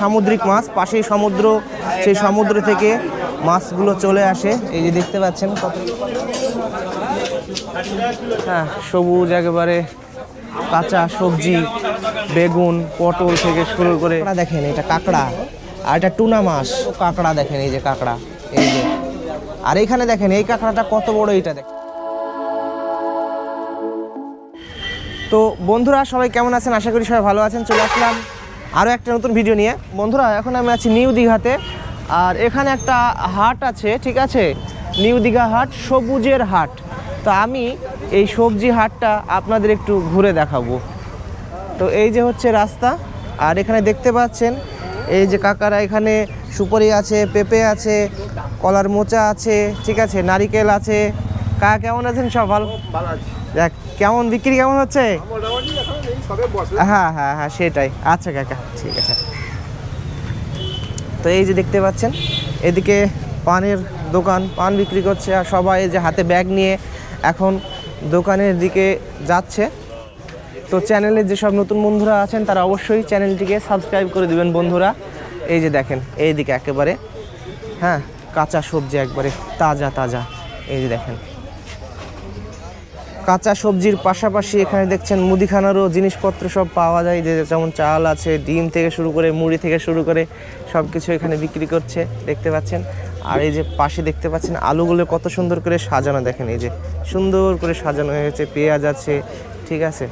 সামুদ্রিক মাছ, পাশেই সমুদ্র, সেই সমুদ্র থেকে মাছগুলো চলে আসে। এই যে দেখতে পাচ্ছেন কত হ্যাঁ সবুজ একেবারে কাঁচা সবজি, বেগুন, পটল থেকে শুরু করে দেখেন, এটা কাঁকড়া। আর এটা টুনা মাছ। কাঁকড়া দেখেন, এই যে কাঁকড়া। এই যে। আর এইখানে দেখেন, এই কাঁকড়াটা কত বড়, এইটা দেখেন। তো বন্ধুরা, সবাই কেমন আছেন? আশা করি সবাই ভালো আছেন। চলে আসলাম আরও একটা নতুন ভিডিও নিয়ে। বন্ধুরা এখন আমি আছি নিউ দীঘাতে। আর এখানে একটা হাট আছে ঠিক আছে? নিউ দীঘা হাট সবুজের হাট। তো আমি এই সবজি হাটটা আপনাদের একটু ঘুরে দেখাবো। তো এই যে হচ্ছে রাস্তা আর এখানে দেখতে পাচ্ছেন এই যে কাকারা এখানে সুপারি আছে পেঁপে আছে কলার মোচা আছে ঠিক আছে? নারিকেল আছে। কা কেমন আছেন সব ভালো দেখ কেমন বিক্রি কেমন হচ্ছে? হ্যাঁ হ্যাঁ হ্যাঁ সেটাই। আচ্ছা কাকা, ঠিক আছে। তো এই যে দেখতে পাচ্ছেন, এদিকে পানের দোকান, পান বিক্রি করছে আর সবাই যে হাতে ব্যাগ নিয়ে এখন দোকানের দিকে যাচ্ছে। তো চ্যানেলে যেসব নতুন বন্ধুরা আছেন, তারা অবশ্যই চ্যানেলটিকে সাবস্ক্রাইব করে দিবেন, বন্ধুরা। এই যে দেখেন, এইদিকে একেবারে হ্যাঁ কাঁচা সবজি একবারে, তাজা তাজা। এই যে দেখেন কাঁচা সবজির পাশাপাশি এখানে দেখছেন মুদিখানারও জিনিসপত্র সব পাওয়া যায়। যে যেমন চাল আছে, ডিম থেকে শুরু করে মুড়ি থেকে শুরু করে সব কিছু এখানে বিক্রি করছে, দেখতে পাচ্ছেন। আর এই যে পাশে দেখতে পাচ্ছেন আলুগুলো কত সুন্দর করে সাজানো, দেখেন এই যে সুন্দর করে সাজানো হয়েছে, পেঁয়াজ আছে, ঠিক আছে।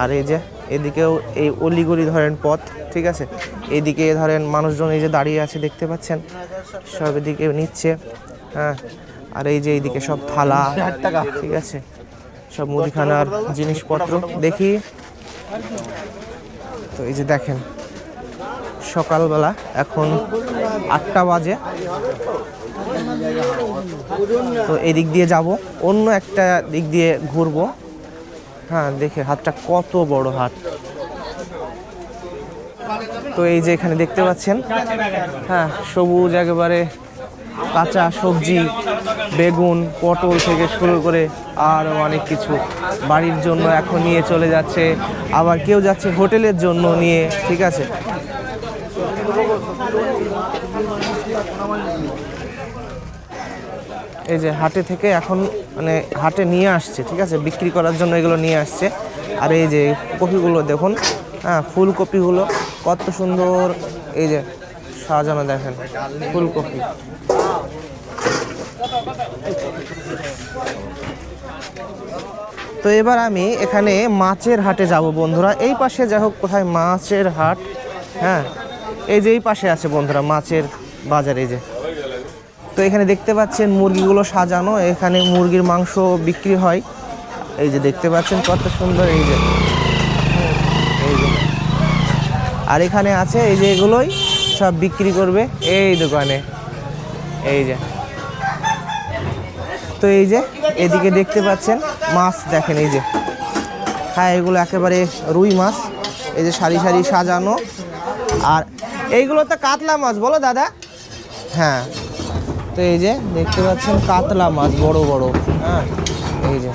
আর এই যে এদিকেও এই অলিগলি ধরেন পথ, ঠিক আছে। এইদিকে ধরেন মানুষজন এই যে দাঁড়িয়ে আছে, দেখতে পাচ্ছেন। সব এদিকে নিচ্ছে হ্যাঁ। আর এই যে এইদিকে সব থালা, ঠিক আছে। সব মুদিখানার জিনিসপত্র দেখি। তো এই যে দেখেন, সকালবেলা এখন আটটা বাজে। তো এই দিক দিয়ে যাব, অন্য একটা দিক দিয়ে ঘুরবো। হ্যাঁ দেখে হাতটা কত বড় হাত। তো এই যে এখানে দেখতে পাচ্ছেন হ্যাঁ সবুজ একেবারে কাঁচা সবজি, বেগুন, পটল থেকে শুরু করে আর অনেক কিছু বাড়ির জন্য এখন নিয়ে চলে যাচ্ছে। আবার কেউ যাচ্ছে হোটেলের জন্য নিয়ে, ঠিক আছে? এই যে হাটে থেকে এখন মানে হাটে নিয়ে আসছে, ঠিক আছে? বিক্রি করার জন্য এগুলো নিয়ে আসছে। আর এই যে কপিগুলো দেখুন হ্যাঁ ফুলকপিগুলো কত সুন্দর। এই যে সাজানো দেখেন ফুলকপি তো এবার আমি এখানে মাছের হাটে যাব বন্ধুরা। এই পাশে যাই হোক, কোথায় মাছের হাট? হ্যাঁ এই যে এই পাশে আছে বন্ধুরা, মাছের বাজার এই যে। তো এখানে দেখতে পাচ্ছেন মুরগিগুলো সাজানো, এখানে মুরগির মাংস বিক্রি হয়। এই যে দেখতে পাচ্ছেন কত সুন্দর এই যে। এই যে। আর এখানে আছে এই যে এগুলোই সব বিক্রি করবে এই দোকানে। এই যে। তো এই যে, এদিকে দেখতে পাচ্ছেন মাছ দেখেন, এই যে। হ্যাঁ এগুলো একেবারে রুই মাছ। এই যে সারি সারি সাজানো। আর এইগুলো তো কাতলা মাছ, বলো দাদা। হ্যাঁ। তো এই যে দেখতে পাচ্ছেন কাতলা মাছ, বড় বড়। হ্যাঁ এই যে।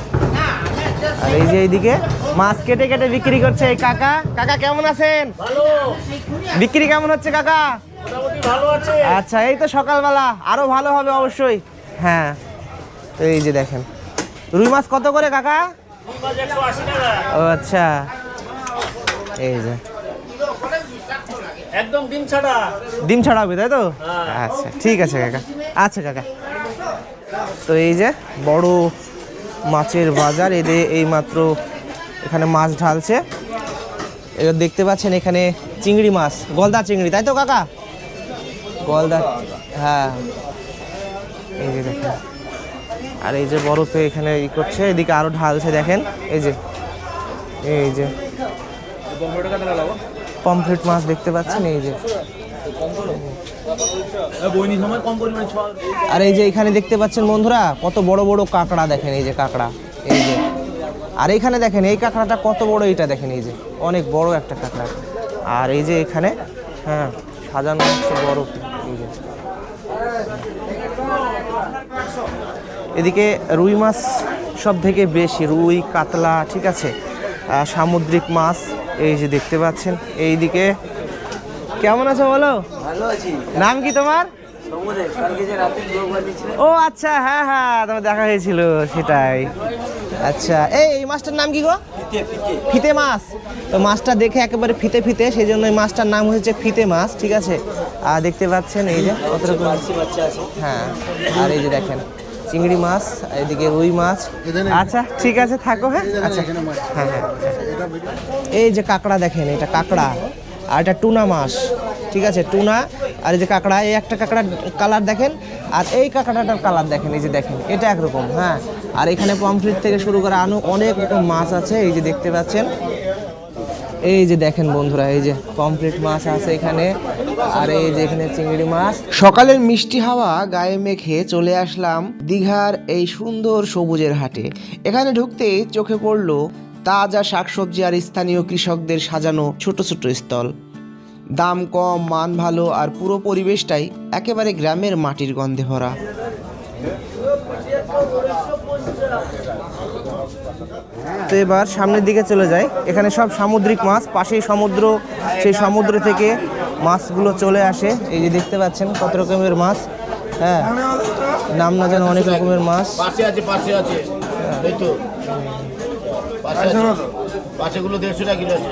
আর এই যে এইদিকে মাছ কেটে কেটে বিক্রি করছে এই কাকা। কাকা কেমন আছেন? বিক্রি কেমন হচ্ছে কাকা? আচ্ছা এই তো সকালবেলা। আরও ভালো হবে অবশ্যই। হ্যাঁ তো এই যে দেখেন। রুই মাছ কত করে কাকা? ও আচ্ছা। এই যে। একদম ডিম ছাড়া। ডিম ছাড়া হবে তাই তো? আচ্ছা ঠিক আছে কাকা। আচ্ছা কাকা। তো এই যে বড় মাছের বাজার এদের এই মাত্র এখানে মাছ ঢালছে। এবার দেখতে পাচ্ছেন এখানে চিংড়ি মাছ গলদা চিংড়ি তাই তো কাকা? গলদা হ্যাঁ। এই যে দেখেন। আর এই যে বরফে এখানে ই করছে এদিকে আরও ঢালছে দেখেন। এই যে এই যে। পমফ্রেট মাছ দেখতে পাচ্ছেন এই যে। আর এই যে এখানে দেখতে পাচ্ছেন বন্ধুরা, কত বড় বড় কাঁকড়া দেখেন, এই যে কাঁকড়া, এই যে। আর এইখানে দেখেন, এই কাঁকড়াটা কত বড়, এইটা দেখেন, এই যে। অনেক বড় একটা কাঁকড়া। আর এই যে এখানে হ্যাঁ সাজানো হচ্ছে বড়, এই যে। এদিকে রুই মাছ সব থেকে বেশি, রুই, কাতলা, ঠিক আছে? সামুদ্রিক মাছ, এই যে দেখতে পাচ্ছেন, এইদিকে কেমন আছো বলো? ভালো আছি। নাম কি তোমার? ও আচ্ছা হ্যাঁ হ্যাঁ তোমার দেখা হয়েছিল সেটাই। আচ্ছা এই এই মাছটার নাম কি গো? ফিতে ফিতে। ফিতে মাছ। তো মাছটা দেখে একেবারে ফিতে ফিতে সেই জন্য এই মাছটার নাম হয়েছে ফিতে মাছ ঠিক আছে? আর দেখতে পাচ্ছেন এই যে কত রকম বাড়ছি বাচ্চা আছে। হ্যাঁ আর এই যে দেখেন চিংড়ি মাছ আর এদিকে রুই মাছ। আচ্ছা ঠিক আছে থাকো হ্যাঁ? আচ্ছা। হ্যাঁ হ্যাঁ এই যে কাঁকড়া দেখেন এটা কাঁকড়া। আর এটা টুনা মাছ, ঠিক আছে? টুনা আর এই যে কাঁকড়া, এই একটা কাঁকড়ার কালার দেখেন, আর এই কাঁকড়াটার কালার দেখেন, এই যে দেখেন, এটা একরকম হ্যাঁ? আর এখানে পমফ্রেট থেকে শুরু করে আনো অনেক রকম মাছ আছে, এই যে দেখতে পাচ্ছেন? এই যে দেখেন বন্ধুরা, এই যে কমপ্লিট মাছ আছে এখানে, আর এই যে এখানে চিংড়ি মাছ। সকালের মিষ্টি হাওয়া গায়ে মেখে চলে আসলাম দীঘার এই সুন্দর সবুজের হাটে। এখানে ঢুকতে চোখে পড়ল তাজা শাকসবজি আর স্থানীয় কৃষকদের সাজানো ছোট ছোট স্টল। দাম কম মান ভালো আর পুরো পরিবেশটাই একেবারে গ্রামের মাটির গন্ধে ভরা। তো এবার সামনের দিকে চলে যাই। এখানে সব সামুদ্রিক মাছ পাশেই সমুদ্র সেই সমুদ্র থেকে মাছগুলো চলে আসে। এই যে দেখতে পাচ্ছেন কত রকমের মাছ। হ্যাঁ নাম না জানো অনেক রকমের মাছ। পাশে আছে আছে। পাশেগুলো দেড়শো টাকা কিলো আছে।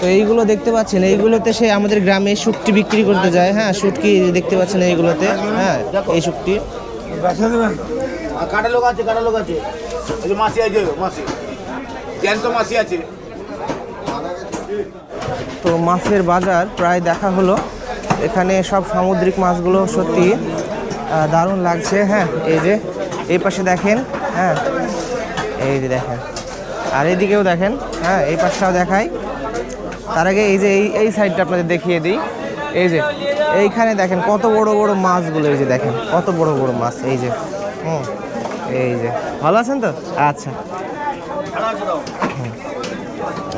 তো এইগুলো দেখতে পাচ্ছেন এইগুলোতে সে আমাদের গ্রামে শুটকি বিক্রি করতে যায়। হ্যাঁ শুটকি দেখতে পাচ্ছেন এইগুলোতে। হ্যাঁ এই শুটকি। কাটা লোক আছে কাটা লোক আছে। মাসি আছে মাসি। জ্যান্ত মাসি আছে। তো মাছের বাজার প্রায় দেখা হলো। এখানে সব সামুদ্রিক মাছগুলো সত্যি দারুণ লাগছে। হ্যাঁ এই যে এই পাশে দেখেন। হ্যাঁ এই যে দেখেন। আর এইদিকেও দেখেন হ্যাঁ এই পাশটাও দেখাই। তার আগে এই যে এই এই সাইডটা আপনাদের দেখিয়ে দিই। এই যে, এইখানে দেখেন কত বড় বড় মাছগুলো, এই যে দেখেন, কত বড় বড় মাছ, এই যে। হুম, এই যে। ভালো আছেন তো? আচ্ছা।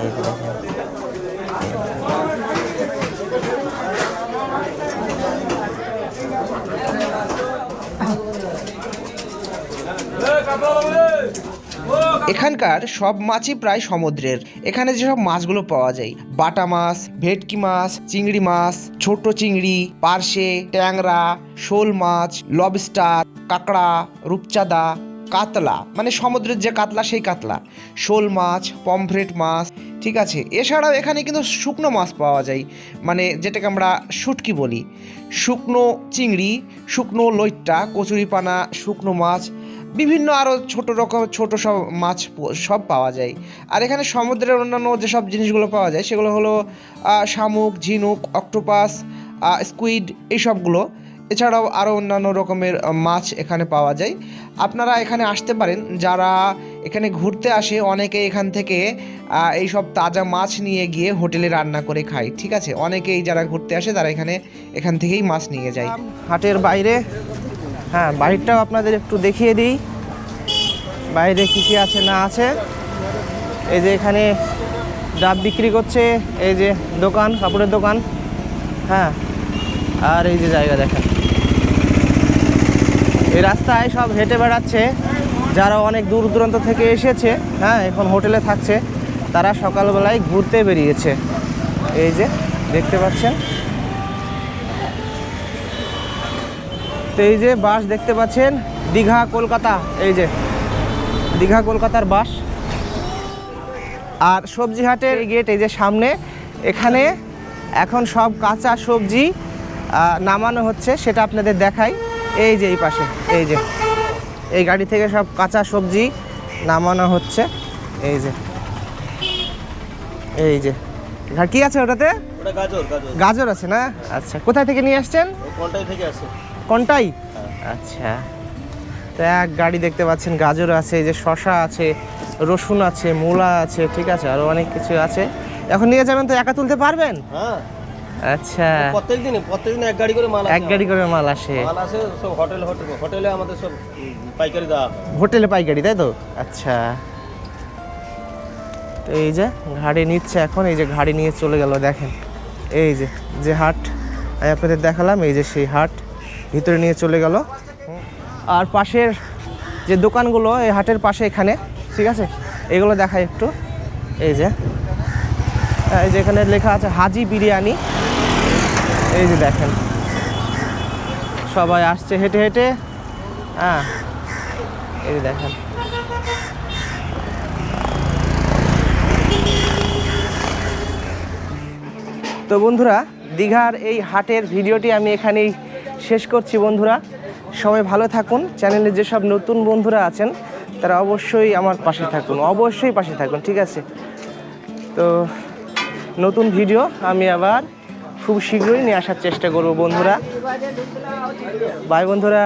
এই দেখেন। এখানকার সব মাছই প্রায় সমুদ্রের। এখানে যেসব মাছগুলো পাওয়া যায়, বাটা মাছ, ভেটকি মাছ, চিংড়ি মাছ, ছোট চিংড়ি, পার্শে, ট্যাংরা, শোল মাছ, লবস্টার, কাঁকড়া, রূপচাঁদা, কাতলা মানে সমুদ্রের যে কাতলা সেই কাতলা। শোল মাছ, পমফ্রেট মাছ, ঠিক আছে। এছাড়াও এখানে কিন্তু শুকনো মাছ পাওয়া যায় মানে যেটাকে আমরা শুটকি বলি। শুকনো চিংড়ি, শুকনো লইট্টা, কচুরিপানা, শুকনো মাছ বিভিন্ন আরও ছোট রকম, ছোট সব মাছ সব পাওয়া যায়। আর এখানে সমুদ্রের অন্যান্য যেসব জিনিসগুলো পাওয়া যায়, সেগুলো হলো শামুক, ঝিনুক, অক্টোপাস স্কুইড এইসবগুলো। এছাড়াও আরও অন্যান্য রকমের মাছ এখানে পাওয়া যায়। আপনারা এখানে আসতে পারেন, যারা এখানে ঘুরতে আসে, অনেকে এখান থেকে এই সব তাজা মাছ নিয়ে গিয়ে হোটেলে রান্না করে খায়, ঠিক আছে? অনেকেই যারা ঘুরতে আসে, তারা এখানে, এখান থেকেই মাছ নিয়ে যায়। হাটের বাইরে হ্যাঁ বাইরটাও আপনাদের একটু দেখিয়ে দিই। বাইরে কী কী আছে, না আছে। এই যে এখানে ডাব বিক্রি করছে, এই যে দোকান, কাপড়ের দোকান। হ্যাঁ আর এই যে জায়গা দেখেন। এই রাস্তায় সব হেঁটে বেড়াচ্ছে, যারা অনেক দূর দূরান্ত থেকে এসেছে হ্যাঁ এখন হোটেলে থাকছে, তারা সকালবেলায় ঘুরতে বেরিয়েছে। এই যে, দেখতে পাচ্ছেন? তো এই যে বাস দেখতে পাচ্ছেন দীঘা কলকাতা এই যে দীঘা কলকাতার বাস। আর সবজি হাটের গেট এই যে সামনে এখানে এখন সব কাঁচা সবজি নামানো হচ্ছে সেটা আপনাদের দেখাই। এই যে এই পাশে এই যে এই গাড়ি থেকে সব কাঁচা সবজি নামানো হচ্ছে এই যে এই যে। কি আছে ওটাতে? গাজর আছে না? আচ্ছা কোথায় থেকে নিয়ে আসছেন? থেকে আসে? কোনটাই? আচ্ছা। তো এক গাড়ি দেখতে পাচ্ছেন গাজর আছে এই যে শশা আছে রসুন আছে মূলা আছে ঠিক আছে আরও অনেক কিছু আছে। এখন নিয়ে যাবেন তো একা তুলতে পারবেন? হ্যাঁ। আচ্ছা। প্রত্যেক দিনে প্রত্যেক দিন এক গাড়ি করে মাল এক গাড়ি করে মাল আসে। মাল আসে সব হোটেল হোটেল হোটেলে আমাদের সব পাইকারি দেওয়া হোটেলে পাইকারি তাই তো? আচ্ছা। তো এই যে গাড়ি নিচ্ছে এখন এই যে গাড়ি নিয়ে চলে গেল দেখেন। এই যে যে হাট আমি আপনাদের দেখালাম এই যে সেই হাট। ভিতরে নিয়ে চলে গেল। আর পাশের যে দোকানগুলো, এই হাটের পাশে এখানে, ঠিক আছে? এগুলো দেখাই একটু। এই যে এই যে এখানে লেখা আছে, হাজি বিরিয়ানি। এই যে দেখেন, সবাই আসছে হেঁটে হেঁটে। হ্যাঁ এই যে দেখেন। তো বন্ধুরা, দীঘার এই হাটের ভিডিওটি আমি এখানেই শেষ করছি বন্ধুরা। সবাই ভালো থাকুন। চ্যানেলে যেসব নতুন বন্ধুরা আছেন, তারা অবশ্যই আমার পাশে থাকুন। অবশ্যই পাশে থাকুন, ঠিক আছে? তো নতুন ভিডিও আমি আবার খুব শীঘ্রই নিয়ে আসার চেষ্টা করব বন্ধুরা। বাই বন্ধুরা।